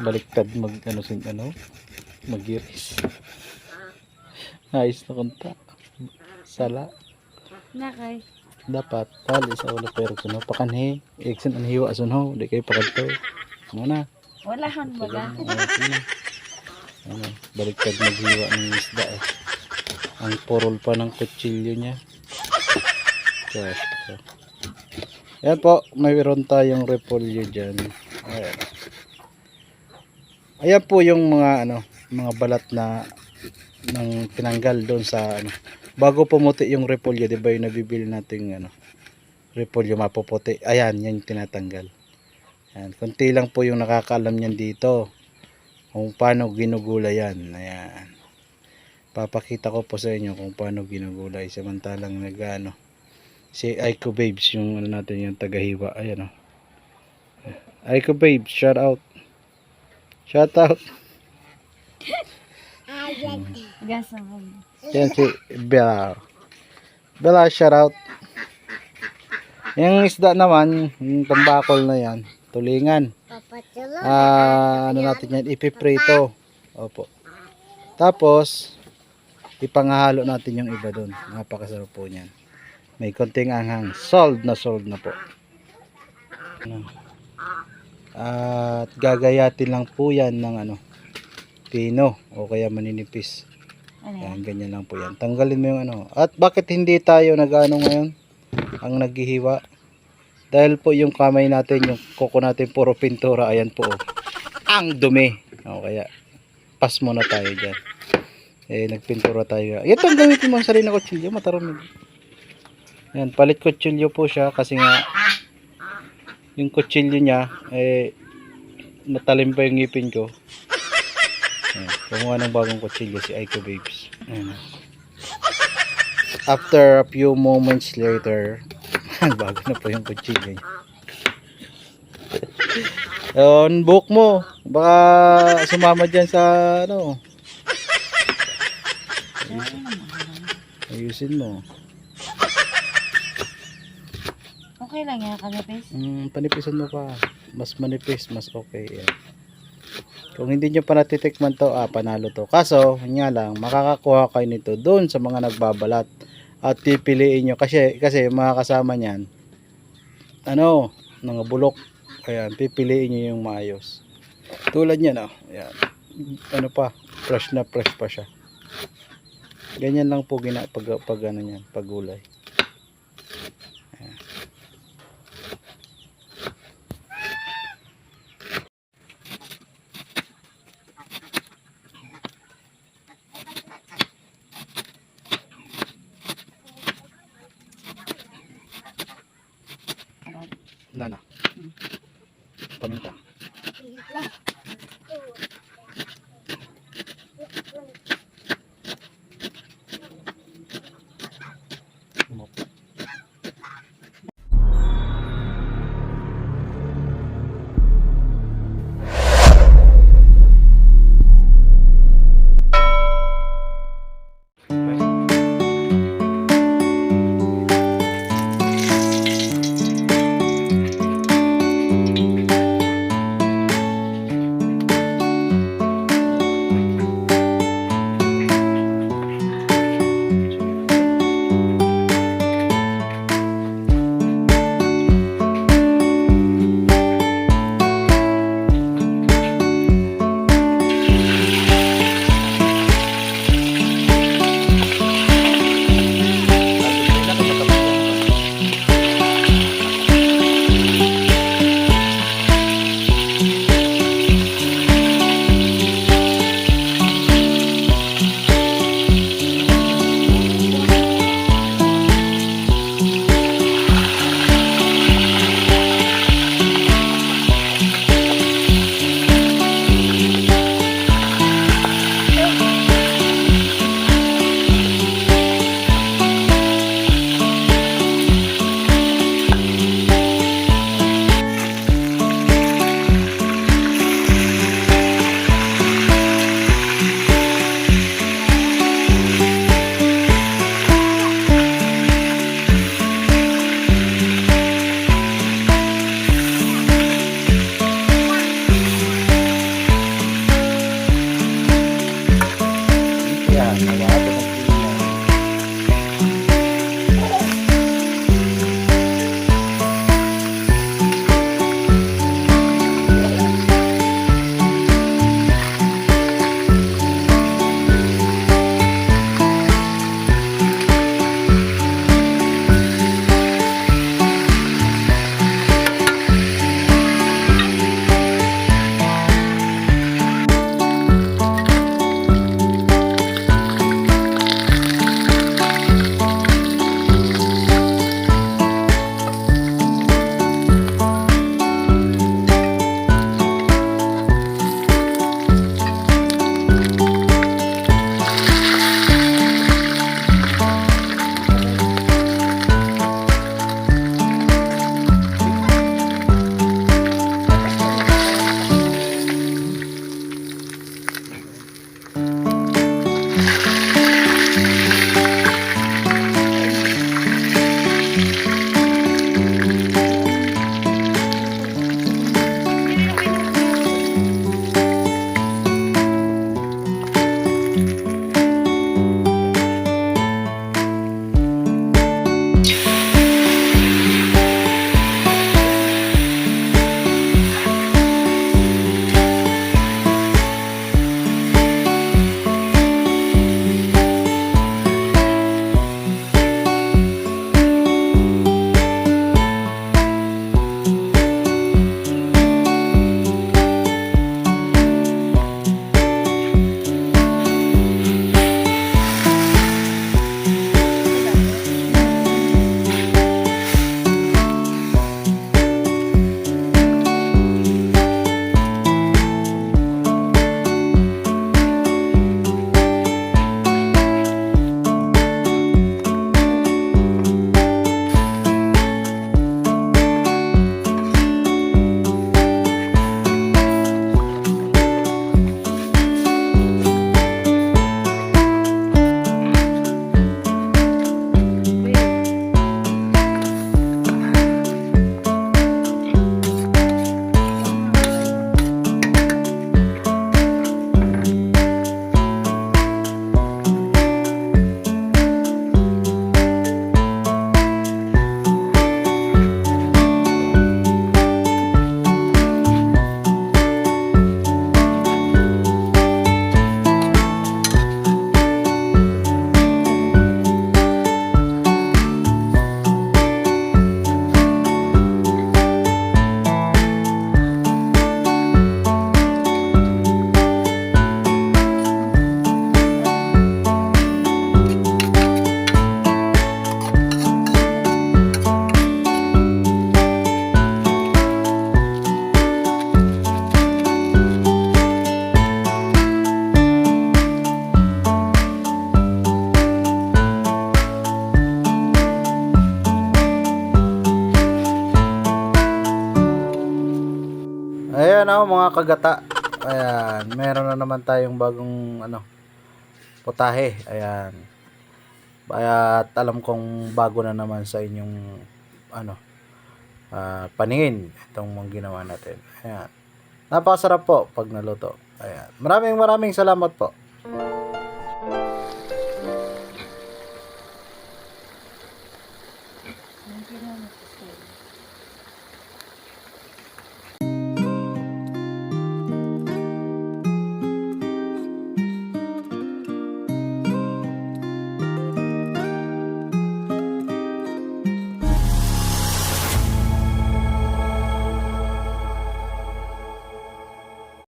baliktad mag ano sin ano magiris ayos na kunta sala Nakay. dapat tali sa ulo pero kuno pakanhe iksin ang hiwa sunho di kay pakadto ano na Wala hon baga. Ano, baliktad maghiwa ng isda eh. Ang purol pa ng kutsilyo niya. Ayan po, mayroon tayong repolyo dyan. Ayan. Ayan po yung mga ano, mga balat na ng tinanggal doon sa ano. Bago pumuti yung repolyo, 'di ba yung nabibili nating ano, repolyo mapuputi. Ayan, yan yung tinatanggal. Ayan, konti lang po yung nakakaalam niyan dito kung paano ginugulay yan. Ayan. Papakita ko po sa inyo kung paano ginugulay samantalang nagano si Aiko Babes yung ano natin yung tagahiwa. Ayan o. Aiko Babes, shout out. Shout out. Yan si Bella. Bella, shout out. Yung isda naman, yung tambakol na yan, tulingan. Ah, ano natin yan, ipiprito. Opo. Tapos, ipangahalo natin yung iba doon. Napakasarap po niyan. May konting anghang. Sold na sold na po. Ano. At gagayatin lang po yan ng ano, pino o kaya maninipis. Ano yan? Yan, ganyan lang po yan. Tanggalin mo yung ano. At bakit hindi tayo nag-ano ngayon? Ang naghihiwa. Dahil po yung kamay natin, yung kuko natin puro pintura. Ayan po. oh. Ang dumi. O kaya, pas muna tayo dyan. Eh, nagpintura tayo. Ito ang gamitin mo ang sarili na kutsilyo. Matarong. Yan, palit kutsilyo po siya kasi nga yung kutsilyo niya eh natalim pa yung ngipin ko. Kumuha ng bagong kutsilyo si Aiko Babes. Ayan. After a few moments later, bago na po yung kutsilyo niya. Yun, book mo. Baka sumama dyan sa ano. Ayusin mo. Okay lang yan, kanipis. Mm, panipisan mo pa. Mas manipis, mas okay. Yan. Kung hindi nyo pa natitikman to, ah, panalo to. Kaso, nga lang, makakakuha kayo nito doon sa mga nagbabalat. At pipiliin nyo. Kasi, kasi mga kasama niyan, ano, mga bulok. Ayan, pipiliin nyo yung maayos. Tulad niyan, oh. Ayan. Ano pa, fresh na fresh pa siya. Ganyan lang po gina, pag, pag ano yan, pagulay. Lana. Paminta. Mga kagata. Ayan, meron na naman tayong bagong ano putahe. Ayan. At alam kong bago na naman sa inyong ano ah, paningin itong mga ginawa natin. Ayan. Napakasarap po pag naluto. Ayan. Maraming maraming salamat po.